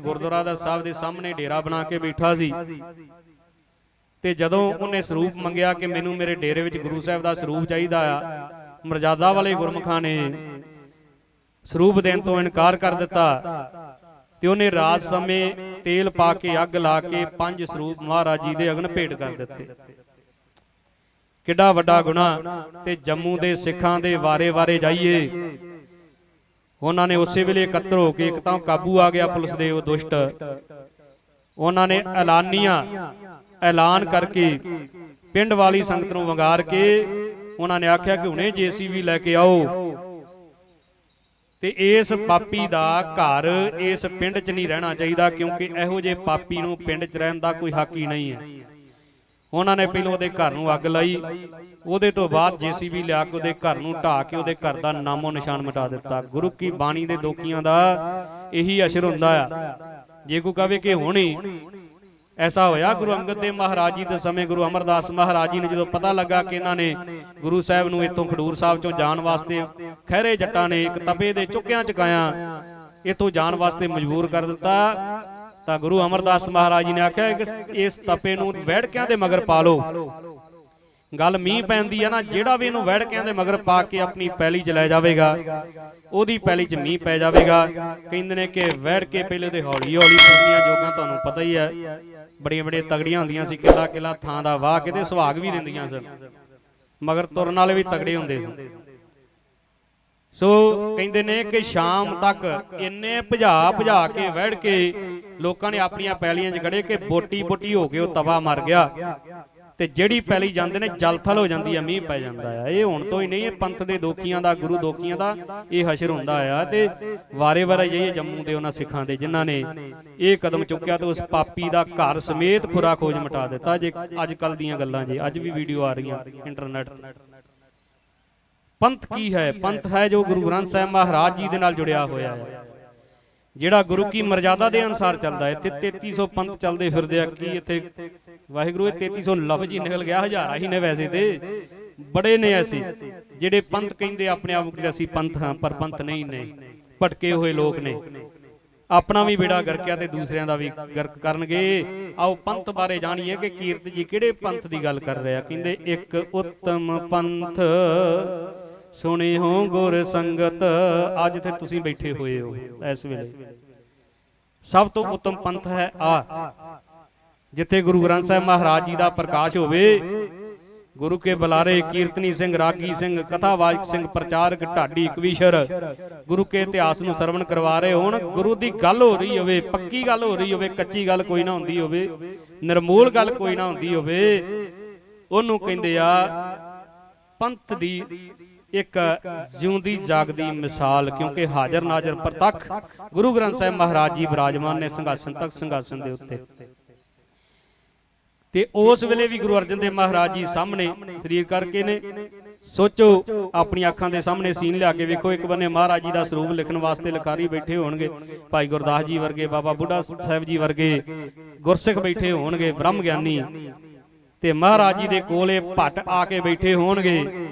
ਗੁਰਦੁਆਰਾ ਦਾ ਸਾਹਿਬ ਦੇ ਸਾਹਮਣੇ ਡੇਰਾ ਬਣਾ ਕੇ ਬੈਠਾ ਸੀ। ਤੇ ਜਦੋਂ ਉਹਨੇ ਸਰੂਪ ਮੰਗਿਆ ਕਿ ਮੈਨੂੰ ਮੇਰੇ ਡੇਰੇ ਵਿੱਚ ਗੁਰੂ ਸਾਹਿਬ ਦਾ ਸਰੂਪ ਚਾਹੀਦਾ ਆ, ਮਰਜ਼ਾਦਾ ਵਾਲੇ ਗੁਰਮਖਾਂ ਨੇ ਸਰੂਪ ਦੇਣ ਤੋਂ ਇਨਕਾਰ ਕਰ ਦਿੱਤਾ ਤੇ ਉਹਨੇ ਰਾਤ ਸਮੇਂ ਤੇਲ ਪਾ ਕੇ ਅੱਗ ਲਾ ਕੇ ਪੰਜ ਸਰੂਪ ਮਹਾਰਾਜ ਜੀ ਦੇ ਅਗਨ ਭੇਟ ਕਰ ਦਿੱਤੇ। ਕਿੱਡਾ ਵੱਡਾ ਗੁਨਾਹ ਤੇ ਜੰਮੂ ਦੇ ਸਿੱਖਾਂ ਦੇ ਵਾਰੇ-ਵਾਰੇ ਜਾਈਏ। ਉਹਨਾਂ ਨੇ ਉਸੇ ਵੇਲੇ ਇਕੱਤਰ ਹੋ ਕੇ ਇੱਕ ਤਾਂ ਕਾਬੂ ਆ ਗਿਆ ਪੁਲਿਸ ਦੇ ਉਹ ਦੁਸ਼ਟ। ਉਹਨਾਂ ਨੇ ਐਲਾਨੀਆਂ, ਐਲਾਨ ਕਰਕੇ ਪਿੰਡ ਵਾਲੀ ਸੰਗਤ ਨੂੰ ਵੰਗਾਰ ਕੇ ਉਹਨਾਂ ਨੇ ਆਖਿਆ ਕਿ ਹੁਣੇ ਜੀਸੀਬੀ ਲੈ ਕੇ ਆਓ। ਤੇ ਇਸ ਪਾਪੀ ਦਾ ਘਰ ਇਸ ਪਿੰਡ 'ਚ ਨਹੀਂ ਰਹਿਣਾ ਚਾਹੀਦਾ ਕਿਉਂਕਿ ਇਹੋ ਜਿਹੇ ਪਾਪੀ ਨੂੰ ਪਿੰਡ 'ਚ ਰਹਿਣ ਦਾ ਕੋਈ ਹੱਕ ਹੀ ਨਹੀਂ ਹੈ। ਉਹਨਾਂ ਨੇ ਪਹਿਲਾਂ ਉਹਦੇ ਘਰ ਨੂੰ ਅੱਗ ਲਾਈ। ਉਹਦੇ ਤੋਂ ਬਾਅਦ ਜੀਸੀਬੀ ਲਿਆ ਕੇ ਉਹਦੇ ਘਰ ਨੂੰ ਢਾ ਕੇ ਉਹਦੇ ਘਰ ਦਾ ਨਾਮੋ ਨਿਸ਼ਾਨ ਮਿਟਾ ਦਿੱਤਾ। ਗੁਰੂ ਕੀ ਬਾਣੀ ਦੇ ਦੋਖੀਆਂ ਦਾ ਇਹੀ ਅਸਰ ਹੁੰਦਾ ਆ। ਜੇ ਕੋਈ ਕਹੇ ਕਿ ਹੁਣੀ ਐਸਾ ਹੋਇਆ ਗੁਰੂ ਅੰਗਦ ਦੇਵ ਮਹਾਰਾਜ ਜੀ ਦੇ ਸਮੇਂ ਗੁਰੂ ਅਮਰਦਾਸ ਮਹਾਰਾਜ ਜੀ ਨੂੰ ਜਦੋਂ ਪਤਾ ਲੱਗਾ ਕਿ ਇਹਨਾਂ ਨੇ ਗੁਰੂ ਸਾਹਿਬ ਨੂੰ ਇੱਥੋਂ ਖਡੂਰ ਸਾਹਿਬ ਚੋਂ ਜਾਣ ਵਾਸਤੇ ਖਹਿਰੇ ਜੱਟਾਂ ਨੇ ਇੱਕ ਤਪੇ ਦੇ ਚੁੱਕਿਆਂ ਚਕਾਇਆ ਇੱਥੋਂ ਜਾਣ ਵਾਸਤੇ ਮਜਬੂਰ ਕਰ ਦਿੱਤਾ। ਤਾਂ ਗੁਰੂ ਅਮਰਦਾਸ ਮਹਾਰਾਜ ਜੀ ਨੇ ਆਖਿਆ ਕਿ ਇਸ ਤਪੇ ਨੂੰ ਵਹਿੜਕਿਆਂ ਦੇ ਮਗਰ ਪਾ ਲਓ। ਗੱਲ ਮੀਂਹ ਪੈਂਦੀ ਆ ਨਾ, ਜਿਹੜਾ ਵੀ ਇਹਨੂੰ ਵਹਿੜਕਿਆਂ ਦੇ ਮਗਰ ਪਾ ਕੇ ਆਪਣੀ ਪੈਲੀ 'ਚ ਲੈ ਜਾਵੇਗਾ, ਉਹਦੀ ਪੈਲੀ 'ਚ ਮੀਂਹ ਪੈ ਜਾਵੇਗਾ। ਕਹਿੰਦੇ ਨੇ ਕਿ ਵਹਿੜਕੇ ਪਹਿਲੇ ਤੇ ਹੌਲੀ ਹੌਲੀ ਪੁੱਟੀਆਂ ਜੋਗਾਂ ਤੁਹਾਨੂੰ ਪਤਾ ਹੀ ਹੈ ਬੜੀਆਂ ਬੜੀਆਂ ਤਗੜੀਆਂ ਹੁੰਦੀਆਂ ਸੀ ਕਿਲਾ ਕਿਲਾ ਥਾਂ ਦਾ ਵਾਹ ਕਿਤੇ ਸੁਹਾਗ ਵੀ ਦਿੰਦੀਆਂ ਸਨ। ਮਗਰ ਤੁਰਨ ਵਾਲੇ ਵੀ ਤਗੜੇ ਹੁੰਦੇ ਸਨ ਸੋ ਕਹਿੰਦੇ ਨੇ ਕਿ ਸ਼ਾਮ ਤੱਕ ਇੰਨੇ ਭਜਾ ਭਜਾ ਕੇ ਵਹਿੜ ਕੇ ਲੋਕਾਂ ਨੇ ਆਪਣੀਆਂ ਪੈਲੀਆਂ 'ਚ ਖੜੇ ਕਿ ਬੋਟੀ ਬੋਟੀ ਹੋ ਕੇ ਉਹ ਤਵਾ ਮਰ ਗਿਆ। ਤੇ ਜਿਹੜੀ ਪੈਲੀ ਜਾਂਦੇ ਨੇ, ਜਲਥਲ ਹੋ ਜਾਂਦੀ ਆ, ਮੀਂਹ ਪੈ ਜਾਂਦਾ ਆ। ਇਹ ਹੁਣ ਤੋਂ ਹੀ ਨਹੀਂ, ਇਹ ਪੰਥ ਦੇ ਦੋਖੀਆਂ ਦਾ, ਗੁਰੂ ਦੋਖੀਆਂ ਦਾ ਇਹ ਹਸ਼ਰ ਹੁੰਦਾ ਆ। ਤੇ ਵਾਰੇ ਵਾਰੇ ਜਾਈਏ ਜੰਮੂ ਦੇ ਉਹਨਾਂ ਸਿੱਖਾਂ ਦੇ, ਜਿਨ੍ਹਾਂ ਨੇ ਇਹ ਕਦਮ ਚੁੱਕਿਆ ਤੇ ਉਸ ਪਾਪੀ ਦਾ ਘਰ ਸਮੇਤ ਖੁਰਾ ਖੋਜ ਮਿਟਾ ਦਿੱਤਾ। ਜੇ ਅੱਜ ਕੱਲ ਦੀਆਂ ਗੱਲਾਂ ਜੇ, ਅੱਜ ਵੀ ਵੀਡੀਓ ਆ ਰਹੀਆਂ ਇੰਟਰਨੈਟ ਤੇ। ਪੰਥ ਕੀ ਹੈ? ਪੰਥ ਹੈ ਜੋ ਗੁਰੂ ਗ੍ਰੰਥ ਸਾਹਿਬ ਮਹਾਰਾਜ ਜੀ ਦੇ ਨਾਲ ਜੁੜਿਆ ਹੋਇਆ ਹੈ। ਜਿਹੜਾ ਗੁਰੂ ਕੀ ਮਰਜ਼ਾਦਾ ਦੇ ਅਨਸਾਰ ਚੱਲਦਾ ਹੈ ਇੱਥੇ 3300 ਪੰਥ ਚੱਲਦੇ ਫਿਰਦੇ ਆ ਕੀ ਇੱਥੇ ਵਾਹਿਗੁਰੂ ਇਹ 3300 ਲਫ਼ਜ਼ ਹੀ ਨਿਕਲ ਗਿਆ ਹਜ਼ਾਰਾਂ ਹੀ ਨੇ ਵੈਸੇ ਤੇ। ਬੜੇ ਨੇ ਐਸੇ ਜਿਹੜੇ ਪੰਥ ਕਹਿੰਦੇ ਆਪਣੇ ਆਪ ਕਿ ਅਸੀਂ ਪੰਥ ਹਾਂ ਪਰ ਪੰਥ ਨਹੀਂ ਨੇ। ਭਟਕੇ ਹੋਏ ਲੋਕ ਨੇ। ਆਪਣਾ ਵੀ ਬੇੜਾ ਗਰਕਿਆ ਤੇ ਦੂਸਰਿਆਂ ਦਾ ਵੀ ਗਰਕ ਕਰਨਗੇ। ਆਓ ਪੰਥ ਬਾਰੇ ਜਾਣੀਏ ਕਿ ਕੀਰਤ ਜੀ ਕਿਹੜੇ ਪੰਥ ਦੀ ਗੱਲ ਕਰ ਰਿਹਾ ਕਹਿੰਦੇ ਇੱਕ ਉੱਤਮ ਪੰਥ। ਸੁਣੀ ਹੋ ਗੁਰ ਸੰਗਤ। ਅੱਜ ਤੇ ਤੁਸੀਂ ਬੈਠੇ ਹੋਏ ਹੋ, ਇਸ ਵੇਲੇ। ਸਭ ਤੋਂ ਉੱਤਮ ਪੰਥ ਹੈ ਆ। ਜਿੱਥੇ ਗੁਰੂ ਗ੍ਰੰਥ ਸਾਹਿਬ ਮਹਾਰਾਜ ਜੀ ਦਾ ਪ੍ਰਕਾਸ਼ ਹੋਵੇ, ਗੁਰੂ ਕੇ ਬੁਲਾਰੇ ਕੀਰਤਨੀ ਸਿੰਘ, ਰਾਗੀ ਸਿੰਘ, ਕਥਾਵਾਚਕ ਸਿੰਘ, ਪ੍ਰਚਾਰਕ, ਢਾਡੀ, ਕਵੀਸ਼ਰ, ਗੁਰੂ ਕੇ ਇਤਿਹਾਸ ਨੂੰ ਸਰਵਣ ਕਰਵਾ ਰਹੇ ਹੋਣ। ਗੁਰੂ ਦੀ ਗੱਲ ਹੋ ਰਹੀ ਹੋਵੇ, ਪੱਕੀ ਗੱਲ ਹੋ ਰਹੀ ਹੋਵੇ, ਕੱਚੀ ਗੱਲ ਕੋਈ ਨਾ ਹੁੰਦੀ ਹੋਵੇ, ਨਿਰਮੂਲ ਗੱਲ ਕੋਈ ਨਾ ਹੁੰਦੀ ਹੋਵੇ, ਉਹਨੂੰ ਕਹਿੰਦੇ ਆ ਪੰਥ ਦੀ ਇੱਕ ਜਿਉਂਦੀ ਜਾਗਦੀ ਮਿਸਾਲ, ਕਿਉਂਕਿ ਹਾਜ਼ਰ ਨਾਜ਼ਰ ਪ੍ਰਤੱਖ ਗੁਰੂ ਗ੍ਰੰਥ ਸਾਹਿਬ ਮਹਾਰਾਜ ਜੀ ਵਿਰਾਜਮਾਨ ਨੇ ਸਿੰਘਾਸਨ ਤੱਕ ਸਿੰਘਾਸਨ ਦੇ ਉੱਤੇ। ਤੇ ਉਸ ਵੇਲੇ ਵੀ ਗੁਰੂ ਅਰਜਨ ਦੇਵ ਮਹਾਰਾਜ ਜੀ ਸਾਹਮਣੇ ਸਰੀਰ ਕਰਕੇ ਨੇ। ਸੋਚੋ ਆਪਣੀ ਅੱਖਾਂ ਦੇ ਸਾਹਮਣੇ ਸੀਨ ਲਿਆ ਕੇ ਵੇਖੋ, ਇੱਕ ਬੰਨੇ ਮਹਾਰਾਜ ਜੀ ਦਾ ਸਰੂਪ ਲਿਖਣ ਵਾਸਤੇ ਲਿਖਾਰੀ ਬੈਠੇ ਹੋਣਗੇ। ਭਾਈ ਗੁਰਦਾਸ ਜੀ ਵਰਗੇ, ਬਾਬਾ ਬੁੱਢਾ ਸਾਹਿਬ ਜੀ ਵਰਗੇ ਗੁਰਸਿੱਖ ਬੈਠੇ ਹੋਣਗੇ ਬ੍ਰਹਮ ਗਿਆਨੀ ਤੇ ਮਹਾਰਾਜ ਜੀ ਦੇ ਕੋਲੇ ਭੱਟ ਆ ਕੇ ਬੈਠੇ ਹੋਣਗੇ।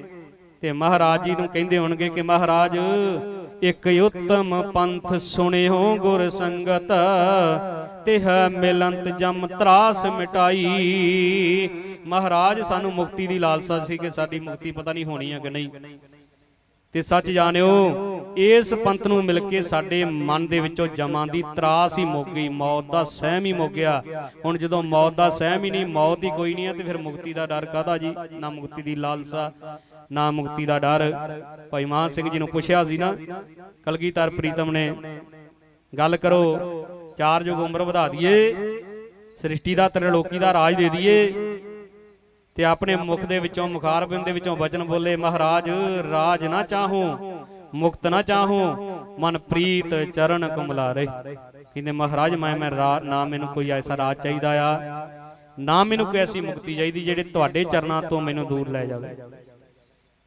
ਤੇ ਮਹਾਰਾਜ ਜੀ ਨੂੰ ਕਹਿੰਦੇ ਹੋਣਗੇ ਕਿ ਮਹਾਰਾਜ, ਇੱਕ ਉੱਤਮ ਪੰਥ ਸੁਣਿਓ ਗੁਰ ਸੰਗਤ ਤਿਹ ਮਿਲੰਤ ਜਮ ਤਰਾਸ ਮਿਟਾਈ। ਮਹਾਰਾਜ, ਸਾਨੂੰ ਮੁਕਤੀ ਦੀ ਲਾਲਸਾ ਸੀ ਕਿ ਸਾਡੀ ਮੁਕਤੀ ਪਤਾ ਨਹੀਂ ਹੋਣੀ ਹੈ ਕਿ ਨਹੀਂ। ਤੇ ਸੱਚ ਜਾਣਿਓ, ਇਸ ਪੰਥ ਨੂੰ ਮਿਲ ਕੇ ਸਾਡੇ ਮਨ ਦੇ ਵਿੱਚੋਂ ਜਮਾਂ ਦੀ ਤਰਾਸ ਹੀ ਮੁੱਕ ਗਈ, ਮੌਤ ਦਾ ਸਹਿਮ ਹੀ ਮੁੱਕ ਗਿਆ। ਹੁਣ ਜਦੋਂ ਮੌਤ ਦਾ ਸਹਿਮ ਹੀ ਨਹੀਂ, ਮੌਤ ਹੀ ਕੋਈ ਨਹੀਂ ਹੈ ਤੇ ਫਿਰ ਮੁਕਤੀ ਦਾ ਡਰ ਕਾਹਦਾ ਜੀ? ਨਾ ਮੁਕਤੀ ਦੀ ਲਾਲਸਾ। ਨਾ ਮੁਕਤੀ ਦਾ ਡਰ। ਭਾਈ ਮਾਨ ਸਿੰਘ ਜੀ ਨੂੰ ਪੁੱਛਿਆ ਸੀ ਨਾ, ਕਲਗੀਧਰ ਪ੍ਰੀਤਮ ਨੇ, ਗੱਲ ਕਰੋ, ਚਾਰ ਯੁਗ ਉਮਰ ਵਧਾ ਦਈਏ, ਸ੍ਰਿਸ਼ਟੀ ਦਾ ਤ੍ਰਿਲੋਕੀ ਦਾ ਰਾਜ ਦੇ ਦਈਏ ਤੇ ਆਪਣੇ ਮੁਖ ਦੇ ਵਿੱਚੋਂ ਮੁਖਾਰਬਿੰਦ ਦੇ ਵਿੱਚੋਂ ਵਚਨ ਬੋਲੇ, ਮਹਾਰਾਜ, ਰਾਜ ਨਾ ਚਾਹੂੰ, ਮੁਕਤ ਨਾ ਚਾਹੂੰ ਮਨ ਪ੍ਰੀਤ ਚਰਨ ਕਮਲਾਰੇ। ਕਹਿੰਦੇ, ਮਹਾਰਾਜ, ਮੈਂ ਮੈਂ ਰਾ- ਨਾ ਮੈਨੂੰ ਕੋਈ ਐਸਾ ਰਾਜ ਚਾਹੀਦਾ ਆ, ਨਾ ਮੈਨੂੰ ਕੋਈ ਐਸੀ ਮੁਕਤੀ ਚਾਹੀਦੀ ਜਿਹੜੇ ਤੁਹਾਡੇ ਚਰਨਾਂ ਤੋਂ ਮੈਨੂੰ ਦੂਰ ਲੈ ਜਾਵੇ।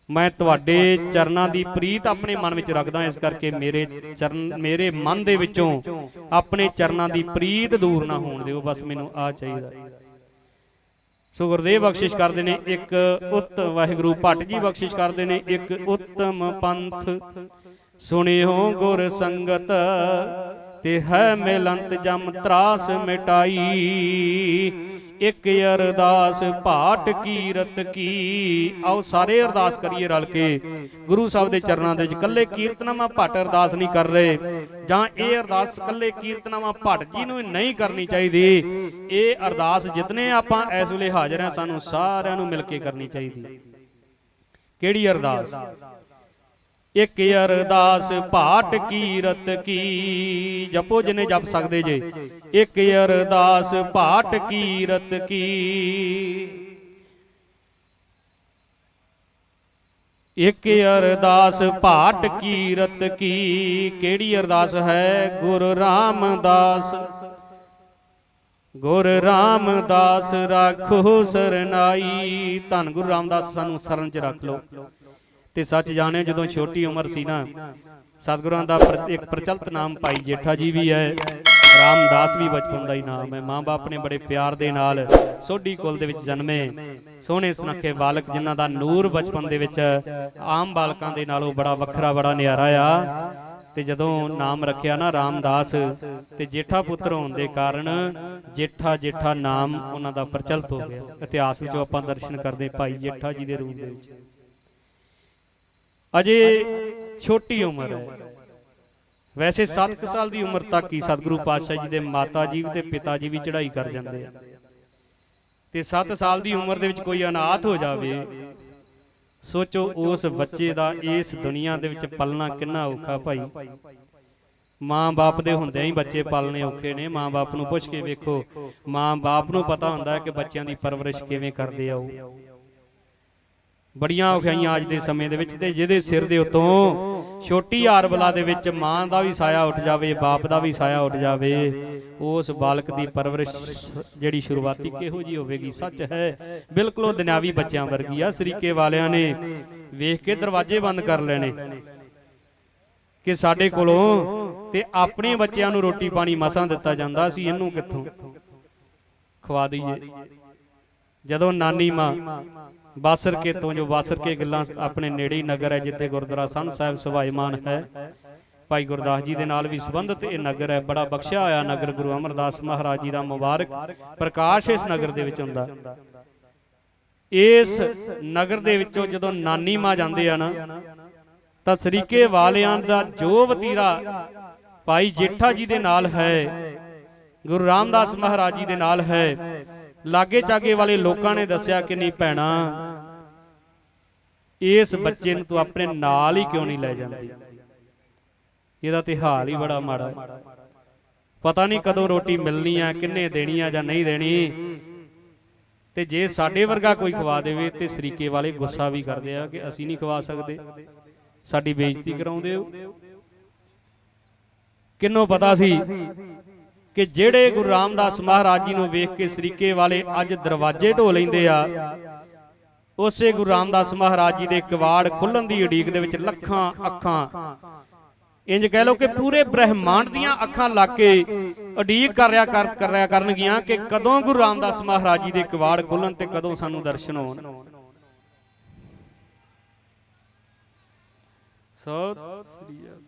ਮੈਂ ਤੁਹਾਡੇ ਚਰਨਾਂ ਦੀ ਪ੍ਰੀਤ ਆਪਣੇ ਮਨ ਵਿੱਚ ਰੱਖਦਾ ਇਸ ਕਰਕੇ ਮੇਰੇ ਚਰਨ, ਮੇਰੇ ਮਨ ਦੇ ਵਿੱਚੋਂ ਆਪਣੇ ਚਰਨਾਂ ਦੀ ਪ੍ਰੀਤ ਦੂਰ ਨਾ ਹੋਣ ਦਿਓ, ਬਸ ਮੈਨੂੰ ਆ ਚਾਹੀਦਾ। ਸੋ ਗੁਰਦੇਵ ਬਖਸ਼ਿਸ਼ ਕਰਦੇ ਨੇ ਇੱਕ ਉੱਤ, ਵਾਹਿਗੁਰੂ ਭੱਟ ਜੀ ਬਖਸ਼ਿਸ਼ ਕਰਦੇ ਨੇ ਇੱਕ ਉੱਤਮ ਪੰਥ। ਸੁਣਿਓ ਗੁਰ ਸੰਗਤ, ਤੇ ਹੈ ਮਿਲੰਤ ਜਮ ਤਰਾਸ ਮਿਟਾਈ। ਇੱਕ ਅਰਦਾਸ ਭਾਟ ਕੀਰਤ ਕੀ। ਆਓ ਸਾਰੇ ਅਰਦਾਸ ਕਰੀਏ ਰਲ ਕੇ। ਗੁਰੂ ਸਾਹਿਬ ਦੇ ਚਰਨਾਂ ਦੇ ਵਿੱਚ ਕੱਲੇ ਕੀਰਤਨਾਮਾ ਭੱਟ ਅਰਦਾਸ ਨਹੀਂ ਕਰ ਰਹੇ। ਜਾਂ ਇਹ ਅਰਦਾਸ ਕੱਲੇ ਕੀਰਤਨਾਮਾ ਭੱਟ ਜੀ ਨੂੰ ਨਹੀਂ ਕਰਨੀ ਚਾਹੀਦੀ। ਇਹ ਅਰਦਾਸ ਜਿਤਨੇ ਆਪਾਂ ਇਸ ਵੇਲੇ ਹਾਜ਼ਰ ਹਾਂ, ਸਾਨੂੰ ਸਾਰਿਆਂ ਨੂੰ ਮਿਲ ਕੇ ਕਰਨੀ ਚਾਹੀਦੀ। ਕਿਹੜੀ ਅਰਦਾਸ? ਇੱਕ ਅਰਦਾਸ ਭਾਟ ਕੀਰਤ ਕੀ। ਜਪੋ ਜਿਨੇ ਜਪ ਸਕਦੇ ਜੇ। ਇੱਕ ਅਰਦਾਸ ਭਾਟ ਕੀਰਤ ਕੀ। ਇੱਕ ਅਰਦਾਸ ਭਾਟ ਕੀਰਤ ਕੀ। ਕਿਹੜੀ ਅਰਦਾਸ ਹੈ? ਗੁਰ ਰਾਮਦਾਸ। ਗੁਰ ਰਾਮਦਾਸ ਰਾਖੋ ਸਰਨਾਈ। ਧੰਨ ਗੁਰੂ ਰਾਮਦਾਸ, ਸਾਨੂੰ ਸਰਨ ਚ ਰੱਖ ਲਓ। ਤੇ ਸੱਚ ਜਾਣਿਓ ਜਦੋਂ ਛੋਟੀ ਉਮਰ ਸੀ ਨਾ ਸਤਿਗੁਰਾਂ ਦਾ ਇੱਕ ਪ੍ਰਚਲਿਤ ਨਾਮ ਭਾਈ ਜੇਠਾ ਜੀ ਵੀ ਹੈ ਰਾਮਦਾਸ ਵੀ ਬਚਪਨ ਦਾ ਹੀ ਨਾਮ ਹੈ। ਮਾਂ-ਬਾਪ ਨੇ ਬੜੇ ਪਿਆਰ ਦੇ ਨਾਲ ਸੋਢੀ ਕੁਲ ਦੇ ਵਿੱਚ ਜਨਮੇ। ਸੋਹਣੇ ਸੁਨੱਖੇ ਬਾਲਕ ਜਿਨ੍ਹਾਂ ਦਾ ਨੂਰ ਬਚਪਨ ਦੇ ਵਿੱਚ ਆਮ ਬਾਲਕਾਂ ਦੇ ਨਾਲੋਂ ਬੜਾ ਵੱਖਰਾ ਬੜਾ ਨਿਆਰਾ ਆ। ਤੇ ਜਦੋਂ ਨਾਮ ਰੱਖਿਆ ਨਾ ਰਾਮਦਾਸ ਤੇ ਜੇਠਾ ਪੁੱਤਰ ਹੋਣ ਦੇ ਕਾਰਨ ਜੇਠਾ ਜੇਠਾ ਨਾਮ ਉਹਨਾਂ ਦਾ ਪ੍ਰਚਲਿਤ ਹੋ ਗਿਆ। ਇਤਿਹਾਸ ਵਿੱਚੋਂ ਆਪਾਂ ਦਰਸ਼ਨ ਕਰਦੇ ਭਾਈ ਜੇਠਾ ਜੀ ਦੇ ਰੂਪ ਦੇ ਵਿੱਚ। ਅਜੇ ਛੋਟੀ ਉਮਰ ਹੈ। ਵੈਸੇ 7 ਸਾਲ ਦੀ ਉਮਰ ਤੱਕ ਹੀ ਸਤਿਗੁਰੂ ਪਾਤਸ਼ਾਹ ਜੀ ਦੇ ਮਾਤਾ ਜੀ ਤੇ ਪਿਤਾ ਜੀ ਵੀ ਚੜ੍ਹਾਈ ਕਰ ਜਾਂਦੇ ਆ। ਤੇ 7 ਸਾਲ ਦੀ ਉਮਰ ਦੇ ਵਿੱਚ ਕੋਈ ਅਨਾਥ ਹੋ ਜਾਵੇ ਸੋਚੋ ਉਸ ਬੱਚੇ ਦਾ ਇਸ ਦੁਨੀਆ ਦੇ ਵਿੱਚ ਪਲਣਾ ਕਿੰਨਾ ਔਖਾ ਭਾਈ। ਮਾਂ-ਬਾਪ ਦੇ ਹੁੰਦਿਆਂ ਹੀ ਬੱਚੇ ਪਾਲਣੇ ਔਖੇ ਨੇ। ਮਾਂ-ਬਾਪ ਨੂੰ ਪੁੱਛ ਕੇ ਵੇਖੋ ਮਾਂ-ਬਾਪ ਨੂੰ ਪਤਾ ਹੁੰਦਾ ਹੈ ਕਿ ਬੱਚਿਆਂ ਦੀ ਪਰਵਰਿਸ਼ ਕਿਵੇਂ ਕਰਦੇ ਆ ਉਹ ਬੜੀਆਂ ਔਖਾਈਆਂ ਅੱਜ ਦੇ ਸਮੇਂ ਦੇ ਵਿੱਚ ਤੇ ਜਿਹਦੇ ਸਿਰ ਦੇ ਉਤੋਂ ਛੋਟੀ ਆਰਬਲਾ ਦੇ ਵਿੱਚ ਮਾਂ ਦਾ ਵੀ ਸਾਇਆ ਉੱਠ ਜਾਵੇ, ਬਾਪ ਦਾ ਵੀ ਸਾਇਆ ਉੱਠ ਜਾਵੇ, ਉਸ ਬਾਲਕ ਦੀ ਪਰਵਰਿਸ਼ ਜਿਹੜੀ ਸ਼ੁਰੂਆਤੀ ਕਿਹੋ ਜੀ ਹੋਵੇਗੀ? ਸੱਚ ਹੈ, ਬਿਲਕੁਲ ਉਹ ਦੁਨਿਆਵੀ ਬੱਚਿਆਂ ਵਰਗੀ ਆ, ਸਰੀਕੇ ਵਾਲਿਆਂ ਨੇ ਵੇਖ ਕੇ ਦਰਵਾਜ਼ੇ ਬੰਦ ਕਰ ਲੈਣੇ ਕਿ ਸਾਡੇ ਕੋਲੋਂ ਤੇ ਆਪਣੇ ਬੱਚਿਆਂ ਨੂੰ ਰੋਟੀ ਪਾਣੀ ਮਸਾਂ ਦਿੱਤਾ ਜਾਂਦਾ ਸੀ ਇਹਨੂੰ ਕਿੱਥੋਂ ਖਵਾ ਦਈਏ? ਜਦੋਂ ਨਾਨੀ ਮਾਂ ਬਾਸਰ ਕੇ ਤੋਂ ਜੋ ਬਾਸਰ ਕੇ ਗੱਲਾਂ ਆਪਣੇ ਨੇੜੇ ਹੀ ਨਗਰ ਹੈ ਜਿੱਥੇ ਗੁਰਦੁਆਰਾ ਸੰਤ ਸਾਹਿਬ ਸਭਾਈਮਾਨ ਹੈ। ਭਾਈ ਗੁਰਦਾਸ ਜੀ ਦੇ ਨਾਲ ਵੀ ਸੰਬੰਧਿਤ ਇਹ ਨਗਰ ਹੈ ਬੜਾ ਬਖਸ਼ਿਆ ਹੋਇਆ ਨਗਰ ਗੁਰੂ ਅਮਰਦਾਸ ਮਹਾਰਾਜ ਜੀ ਦਾ ਮੁਬਾਰਕ ਪ੍ਰਕਾਸ਼ ਇਸ ਨਗਰ ਦੇ ਵਿੱਚ ਹੁੰਦਾ। ਇਸ ਨਗਰ ਦੇ ਵਿੱਚੋਂ ਜਦੋਂ ਨਾਨੀ ਮਾਂ ਜਾਂਦੇ ਆ ਨਾ ਤਾਂ ਸਰੀਕੇ ਵਾਲਿਆਂ ਦਾ ਜੋ ਵਤੀਰਾ ਭਾਈ ਜੇਠਾ ਜੀ ਦੇ ਨਾਲ ਹੈ ਗੁਰੂ ਰਾਮਦਾਸ ਮਹਾਰਾਜ ਜੀ ਦੇ ਨਾਲ ਹੈ ਲਾਗੇ ਚਾਗੇ ਵਾਲੇ ਲੋਕਾਂ ਨੇ ਦੱਸਿਆ ਕਿ ਨਹੀਂ ਭੈਣਾ, ਇਸ ਬੱਚੇ ਨੂੰ ਤੂੰ ਆਪਣੇ ਨਾਲ ਹੀ ਕਿਉਂ ਨਹੀਂ ਲੈ ਜਾਂਦੀ? ਇਹਦਾ ਤੇ ਹਾਲ ਹੀ ਬੜਾ ਮਾੜਾ ਹੈ। ਪਤਾ ਨਹੀਂ ਕਦੋਂ ਰੋਟੀ ਮਿਲਣੀ ਆ, ਕਿੰਨੇ ਦੇਣੀ ਆ ਜਾਂ ਨਹੀਂ ਦੇਣੀ। ਤੇ ਜੇ ਸਾਡੇ ਵਰਗਾ ਕੋਈ ਖਵਾ ਦੇਵੇ ਤੇ ਸਰੀਕੇ ਵਾਲੇ ਗੁੱਸਾ ਵੀ ਕਰਦੇ ਆ ਕਿ ਅਸੀਂ ਨਹੀਂ ਖਵਾ ਸਕਦੇ। ਸਾਡੀ ਬੇਇੱਜ਼ਤੀ ਕਰਾਉਂਦੇ ਹੋ। ਕਿੰਨੋਂ ਪਤਾ ਸੀ ਕਿ ਜਿਹੜੇ ਗੁਰੂ ਰਾਮਦਾਸ ਮਹਾਰਾਜ ਜੀ ਨੂੰ ਵੇਖ ਕੇ ਸਰੀਕੇ ਵਾਲੇ ਅੱਜ ਦਰਵਾਜ਼ੇ ਢੋ ਲੈਂਦੇ ਆ, ਉਸੇ ਗੁਰੂ ਰਾਮਦਾਸ ਮਹਾਰਾਜ ਜੀ ਦੇ ਕਿਵਾੜ ਖੁੱਲਣ ਦੀ ਉਡੀਕ ਦੇ ਵਿੱਚ ਲੱਖਾਂ ਅੱਖਾਂ। ਇੰਜ ਕਹਿ ਲਓ ਕਿ ਪੂਰੇ ਬ੍ਰਹਿਮੰਡ ਦੀਆਂ ਅੱਖਾਂ ਲੱਗ ਕੇ ਉਡੀਕ ਕਰ ਰਿਆ ਕਰ ਕਰ ਰਿਆ ਕਰਨਗੀਆਂ ਕਿ ਕਦੋਂ ਗੁਰੂ ਰਾਮਦਾਸ ਮਹਾਰਾਜ ਜੀ ਦੇ ਕਿਵਾੜ ਖੁੱਲਣ ਤੇ ਕਦੋਂ ਸਾਨੂੰ ਦਰਸ਼ਨ ਹੋਣ। ਸਤਿ ਸ੍ਰੀ ਅਕਾਲ।